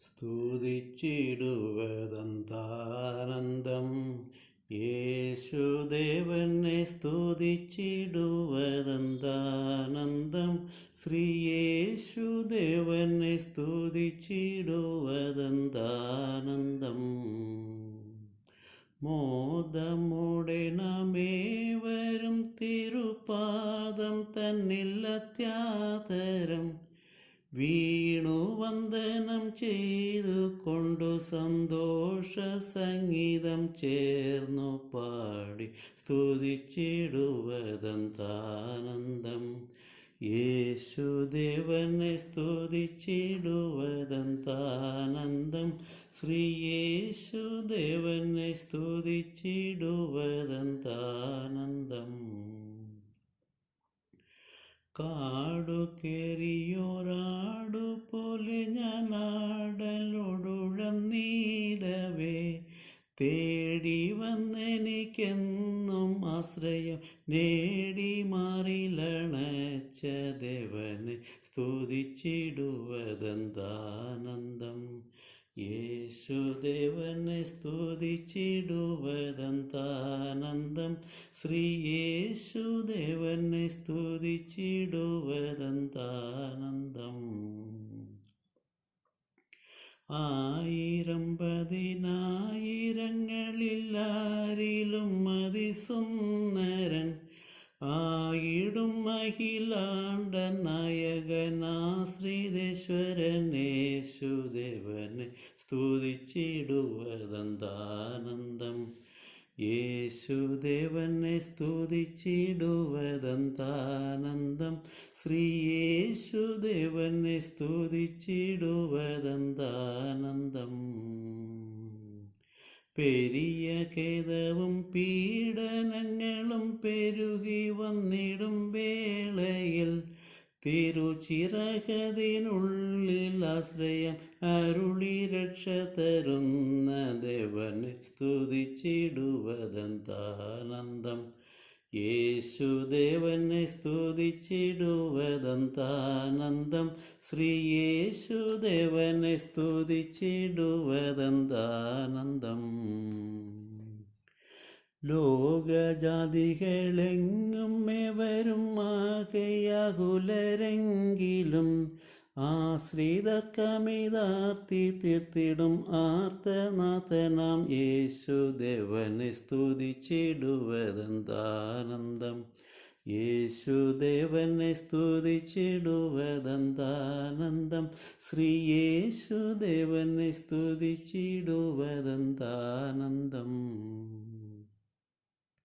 സ്തുതിച്ചിടുവതന്താനന്ദം. യേശുദേവനെ സ്തുതിച്ചിടുവതന്താനന്ദം. ശ്രീ യേശുദേവനെ സ്തുതിച്ചിടുവതന്താനന്ദം. മോദമുടെ നമേവരും തിരുപാദം തന്നിൽ അത്യാതരം വീണു വന്ദനം ചെയ്തു കൊണ്ടു സന്തോഷ സംഗീതം ചേർന്നു പാടി സ്തുതിച്ചിടുവതന്താനന്ദം യേശുദേവനെ സ്തുതിച്ചിടുവതന്താനന്ദം ശ്രീ യേശുദേവനെ സ്തുതിച്ചിടുവതന്താനന്ദം കാടു തേടി വന്നെനിക്കെന്നും ആശ്രയം നേടി മാറിലണച്ച ദേവനെ സ്തുതിച്ചിടുവതന്താനന്ദം. യേശുദേവനെ സ്തുതിച്ചിടുവതന്താനന്ദം. ശ്രീ യേശുദേവനെ സ്തുതിച്ചിടുവതന്താനന്ദം. ആയിരം പതിനായിരങ്ങളിലാരിലും ആയിടും അഖിലാണ്ട നായകനാശ്രീതേശ്വരനേശുദേവനെ സ്തുതിച്ചിടുവതന്താനന്ദം. യേശുദേവനെ സ്തുതിച്ചിടുവതന്താനന്ദം. ശ്രീ യേശുദേവനെ സ്തുതിച്ചിടുവതന്താനന്ദം. പെരിയ ഖേദവും പീഡനങ്ങളും പെരുകി വന്നിടും വേളയിൽ. തിരുചിറകതിനുള്ളിൽ ആശ്രയം അരുളി രക്ഷ തരുന്ന ദേവനെ സ്തുതിച്ചിടുവതന്താനന്ദം. യേശുദേവനെ സ്തുതിച്ചിടുവതന്താനന്ദം. ശ്രീ യേശുദേവനെ സ്തുതിച്ചിടുവതന്താനന്ദം. ലോകജാതികളെങ്ങും എവരും ആകയാകുലരെങ്കിലും ആശ്രിത കമിതാർത്തി തീർത്തിടും ആർത്തനാഥനാം യേശുദേവനെ സ്തുതിച്ചിടുവതന്താനന്ദം. യേശുദേവനെ സ്തുതിച്ചിടുവതന്താനന്ദം. ശ്രീ യേശുദേവനെ സ്തുതിച്ചിടുവതന്താനന്ദം.